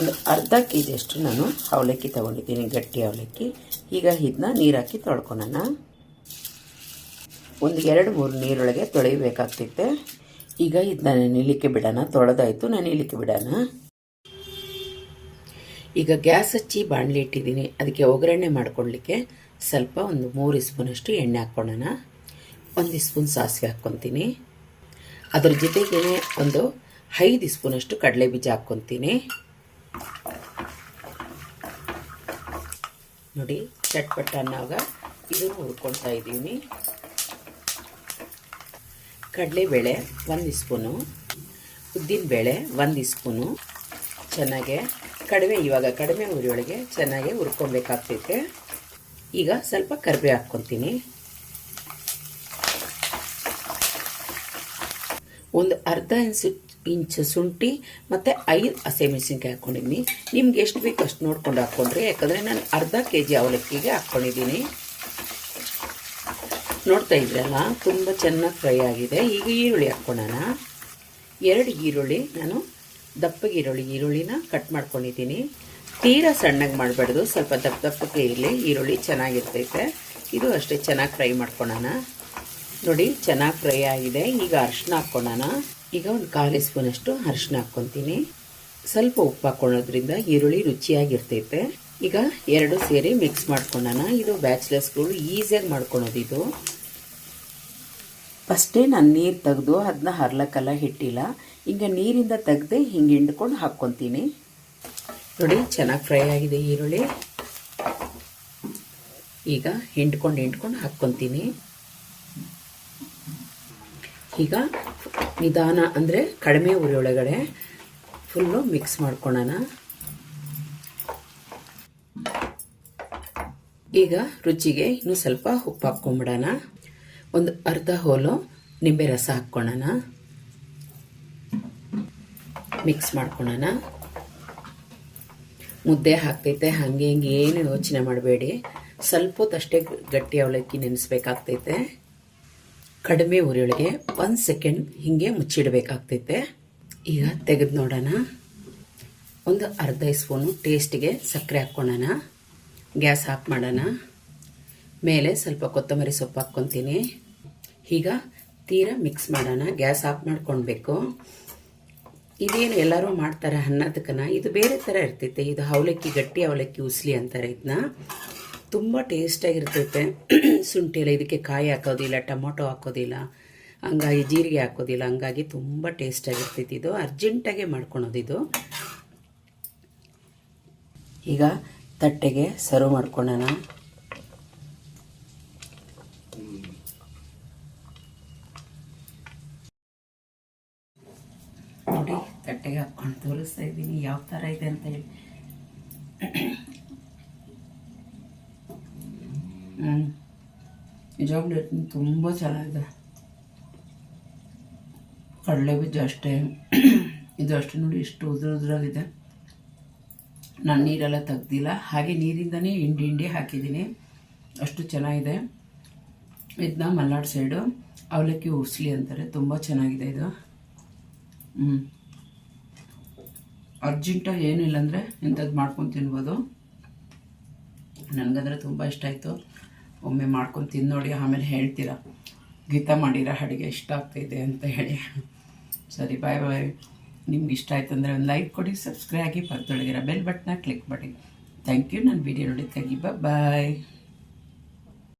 ಒಂದು ಅರ್ಧ ಕೆ ಜಿಯಷ್ಟು ನಾನು ಅವಲಕ್ಕಿ ತೊಗೊಂಡಿದ್ದೀನಿ, ಗಟ್ಟಿ ಅವಲಕ್ಕಿ. ಈಗ ಇದನ್ನ ನೀರಾಕಿ ತೊಳ್ಕೊಳೋಣ. ಒಂದು ಎರಡು ಮೂರು ನೀರೊಳಗೆ ತೊಳೆಯಬೇಕಾಗ್ತೈತೆ ಈಗ ಇದನ್ನ ನಿಲ್ಲಿಕ್ಕೆ ಬಿಡೋಣ, ತೊಳೆದಾಯಿತು ನೆನೆಲಿಕ್ಕೆ ಬಿಡೋಣ. ಈಗ ಗ್ಯಾಸ್ ಹಚ್ಚಿ ಬಾಣಲಿ ಇಟ್ಟಿದ್ದೀನಿ. ಅದಕ್ಕೆ ಒಗ್ಗರಣೆ ಮಾಡ್ಕೊಳ್ಳಿಕ್ಕೆ ಸ್ವಲ್ಪ ಒಂದು ಮೂರು ಸ್ಪೂನಷ್ಟು ಎಣ್ಣೆ ಹಾಕ್ಕೊಳ್ಳೋಣ. ಒಂದು ಸ್ಪೂನ್ ಸಾಸಿವೆ ಹಾಕ್ಕೊತೀನಿ. ಅದ್ರ ಜೊತೆಗೇ ಒಂದು ಐದು ಸ್ಪೂನಷ್ಟು ಕಡಲೆ ಬೀಜ ಹಾಕ್ಕೊತೀನಿ. ನೋಡಿ ಚಟ್ಪಟ್ಟ ಅನ್ನೋವಾಗ ಇದನ್ನು ಹುರ್ಕೊಳ್ತಾ ಇದ್ದೀನಿ. ಕಡಲೆಬೇಳೆ ಒಂದು ಸ್ಪೂನು ಉದ್ದಿನಬೇಳೆ ಒಂದು ಸ್ಪೂನು ಚೆನ್ನಾಗೆ ಕಡಿಮೆ, ಇವಾಗ ಕಡಿಮೆ ಉರಿಯೊಳಗೆ ಚೆನ್ನಾಗಿ ಹುರ್ಕೊಬೇಕಾಗ್ತೈತೆ. ಈಗ ಸ್ವಲ್ಪ ಕರಿಬೇವು ಹಾಕ್ಕೊತೀನಿ. ಒಂದು ಅರ್ಧ ಇಂಚು ಇಂಚು ಶುಂಠಿ ಮತ್ತು ಐದು ಹಸಿಮೆಣಸಿನ್ಕಾಯಿ ಹಾಕ್ಕೊಂಡಿದ್ದೀನಿ ನಿಮ್ಗೆ ಎಷ್ಟು ಬೇಕು ಅಷ್ಟು ನೋಡ್ಕೊಂಡು ಹಾಕ್ಕೊಂಡ್ರಿ ಯಾಕಂದರೆ ನಾನು ಅರ್ಧ ಕೆ ಜಿ ಅವಲಕ್ಕಿಗೆ ಹಾಕ್ಕೊಂಡಿದ್ದೀನಿ ನೋಡ್ತಾ ಇದ್ರಲ್ಲ, ತುಂಬ ಚೆನ್ನಾಗಿ ಫ್ರೈ ಆಗಿದೆ. ಈಗ ಈರುಳ್ಳಿ ಹಾಕ್ಕೊಳ್ಳೋಣ. ಎರಡು ಈರುಳ್ಳಿ, ನಾನು ದಪ್ಪಗೆ ಈರುಳ್ಳಿ, ಈರುಳ್ಳಿನ ಕಟ್ ಮಾಡ್ಕೊಂಡಿದ್ದೀನಿ. ತೀರಾ ಸಣ್ಣಗೆ ಮಾಡಬಾರ್ದು, ಸ್ವಲ್ಪ ದಪ್ಪ ದಪ್ಪಕ್ಕೆ ಇರಲಿ. ಈರುಳ್ಳಿ ಚೆನ್ನಾಗಿರ್ತೈತೆ. ಇದು ಅಷ್ಟೇ ಚೆನ್ನಾಗಿ ಫ್ರೈ ಮಾಡ್ಕೊಳ್ಳೋಣ. ನೋಡಿ, ಚೆನ್ನಾಗಿ ಫ್ರೈ ಆಗಿದೆ. ಈಗ ಅರಿಶಿನ ಹಾಕ್ಕೊಳ್ಳೋಣ. ಈಗ ಒಂದು ಕಾಲು ಸ್ಪೂನಷ್ಟು ಅರಿಶಿನ ಹಾಕ್ಕೊತೀನಿ. ಸ್ವಲ್ಪ ಉಪ್ಪು ಹಾಕ್ಕೊಳ್ಳೋದ್ರಿಂದ ಈರುಳ್ಳಿ ರುಚಿಯಾಗಿರ್ತೈತೆ. ಈಗ ಎರಡು ಸೇರಿ ಮಿಕ್ಸ್ ಮಾಡ್ಕೊಳ್ಳೋಣ ಇದು ಬ್ಯಾಚ್ಲರ್ಸ್ಗಳು ಈಸಿಯಾಗಿ ಮಾಡ್ಕೊಳ್ಳೋದು ಇದು. ಫಸ್ಟೇ ನಾನು ನೀರು ತೆಗೆದು ಅದನ್ನ ಹರ್ಲಕ್ಕೆಲ್ಲ ಹಿಟ್ಟಿಲ್ಲ. ಈಗ ನೀರಿಂದ ತೆಗೆದು ಹಿಂಗೆ ಹಿಂಡ್ಕೊಂಡು ಹಾಕ್ಕೊತೀನಿ. ನೋಡಿ, ಚೆನ್ನಾಗಿ ಫ್ರೈ ಆಗಿದೆ ಈರುಳ್ಳಿ. ಈಗ ಹಿಂಡ್ಕೊಂಡು ಹಿಂಡ್ಕೊಂಡು ಹಾಕ್ಕೊತೀನಿ. ಈಗ ನಿಧಾನ ಅಂದರೆ ಕಡಿಮೆ ಉರಿ ಒಳಗಡೆ ಫುಲ್ಲು ಮಿಕ್ಸ್ ಮಾಡ್ಕೊಳ್ಳೋಣ ಈಗ ರುಚಿಗೆ ಇನ್ನೂ ಸ್ವಲ್ಪ ಉಪ್ಪು ಹಾಕ್ಕೊಂಬಿಡೋಣ. ಒಂದು ಅರ್ಧ ಹೋಲು ನಿಂಬೆ ರಸ ಹಾಕ್ಕೊಳ್ಳೋಣ ಮಿಕ್ಸ್ ಮಾಡ್ಕೊಳ್ಳೋಣ ಮುದ್ದೆ ಹಾಕ್ತೈತೆ, ಹಾಗೆ ಹಿಂಗೆ ಏನು ಯೋಚನೆ ಮಾಡಬೇಡಿ. ಸ್ವಲ್ಪ ಹೊತ್ತಷ್ಟೇ ಗಟ್ಟಿ ಅವಲಕ್ಕಿ ನೆನೆಸ್ಬೇಕಾಗ್ತೈತೆ. ಕಡಿಮೆ ಉರಿಯೊಳಗೆ ಒಂದು ಸೆಕೆಂಡ್ ಹೀಗೆ ಮುಚ್ಚಿಡಬೇಕಾಗ್ತೈತೆ. ಈಗ ತೆಗೆದು ನೋಡೋಣ. ಒಂದು ಅರ್ಧ ಸ್ಪೂನು ಟೇಸ್ಟಿಗೆ ಸಕ್ಕರೆ ಹಾಕ್ಕೊಳ್ಳೋಣ. ಗ್ಯಾಸ್ ಆಫ್ ಮಾಡೋಣ. ಮೇಲೆ ಸ್ವಲ್ಪ ಕೊತ್ತಂಬರಿ ಸೊಪ್ಪು ಹಾಕ್ಕೊತೀನಿ. ಈಗ ತೀರಾ ಮಿಕ್ಸ್ ಮಾಡೋಣ. ಗ್ಯಾಸ್ ಆಫ್ ಮಾಡ್ಕೊಳ್ಬೇಕು. ಇದೇನು ಎಲ್ಲರೂ ಮಾಡ್ತಾರೆ ಅನ್ನೋದಕ್ಕನ ಇದು ಬೇರೆ ಥರ ಇರ್ತೈತೆ. ಇದು ಅವಲಕ್ಕಿ ಗಟ್ಟಿ ಅವಲಕ್ಕಿ ಉಸ್ಲಿ ಅಂತಾರೆ ಇದನ್ನ. ತುಂಬ ಟೇಸ್ಟಾಗಿರ್ತೈತೆ ಶುಂಠಿ ಎಲ್ಲ ಇದಕ್ಕೆ ಕಾಯಿ ಹಾಕೋದಿಲ್ಲ, ಟೊಮೊಟೊ ಹಾಕೋದಿಲ್ಲ, ಹಂಗಾಗಿ ಜೀರಿಗೆ ಹಾಕೋದಿಲ್ಲ, ಹಂಗಾಗಿ ತುಂಬ ಟೇಸ್ಟಾಗಿರ್ತೈತಿ ಇದು. ಅರ್ಜೆಂಟಾಗೆ ಮಾಡ್ಕೊಳೋದು ಇದು. ಈಗ ತಟ್ಟೆಗೆ ಸರ್ವ್ ಮಾಡ್ಕೊಳ್ಳೋಣ ನೋಡಿ, ತಟ್ಟೆಗೆ ಹಾಕ್ಕೊಂಡು ತೋರಿಸ್ತಾ ಇದ್ದೀನಿ. ಯಾವ ಥರ ಇದೆ ಅಂತ ಹೇಳಿ ಹ್ಞೂ ನಿಜವಾಗ್ಲೂ ತುಂಬ ಚೆನ್ನಾಗಿದೆ. ಕಡಲೆ ಬೀಜ ಅಷ್ಟೇ. ಇದು ಅಷ್ಟೇ ನೋಡಿ, ಇಷ್ಟು ಉದುರು ಉದುರಾಗಿದೆ. ನಾನು ನೀರೆಲ್ಲ ತೆಗ್ದಿಲ್ಲ. ಹಾಗೆ ನೀರಿಂದನೇ ಹಿಂಡಿ ಹಿಂಡಿ ಹಾಕಿದ್ದೀನಿ. ಅಷ್ಟು ಚೆನ್ನಾಗಿದೆ. ಇದನ್ನ ಮಲ್ನಾಡು ಸೈಡು ಅವಲಕ್ಕಿ ಉಸ್ಲಿ ಅಂತಾರೆ. ತುಂಬ ಚೆನ್ನಾಗಿದೆ ಇದು. ಹ್ಞೂ ಅರ್ಜೆಂಟಾಗಿ ಏನಿಲ್ಲ ಅಂದರೆ ಇಂಥದ್ದು ಮಾಡ್ಕೊಂಡು ತಿನ್ಬೋದು. ನನಗಂದರೆ ತುಂಬ ಇಷ್ಟ ಆಯಿತು. ಒಮ್ಮೆ ಮಾಡ್ಕೊಂಡು ತಿಂದು ನೋಡಿ, ಆಮೇಲೆ ಹೇಳ್ತೀರಾ? ಗೀತಾ ಮಾಡಿರೋ ಅಡುಗೆ ಇಷ್ಟ ಆಗ್ತಾಯಿದೆ ಅಂತ ಹೇಳಿ. ಸರಿ ಬಾಯ್ ಬಾಯ್ ನಿಮ್ಗೆ ಇಷ್ಟ ಆಯ್ತು ಅಂದರೆ ಒಂದು ಲೈಕ್ ಕೊಡಿ ಸಬ್ಸ್ಕ್ರೈಬ್ ಆಗಿ ಪಕ್ಕದೊಳಗಿರೋ ಬೆಲ್ ಬಟ್ನ ಕ್ಲಿಕ್ ಮಾಡಿ. ಥ್ಯಾಂಕ್ ಯು ನನ್ನ ವೀಡಿಯೋ ತೆಗಿ ಬಾಯ್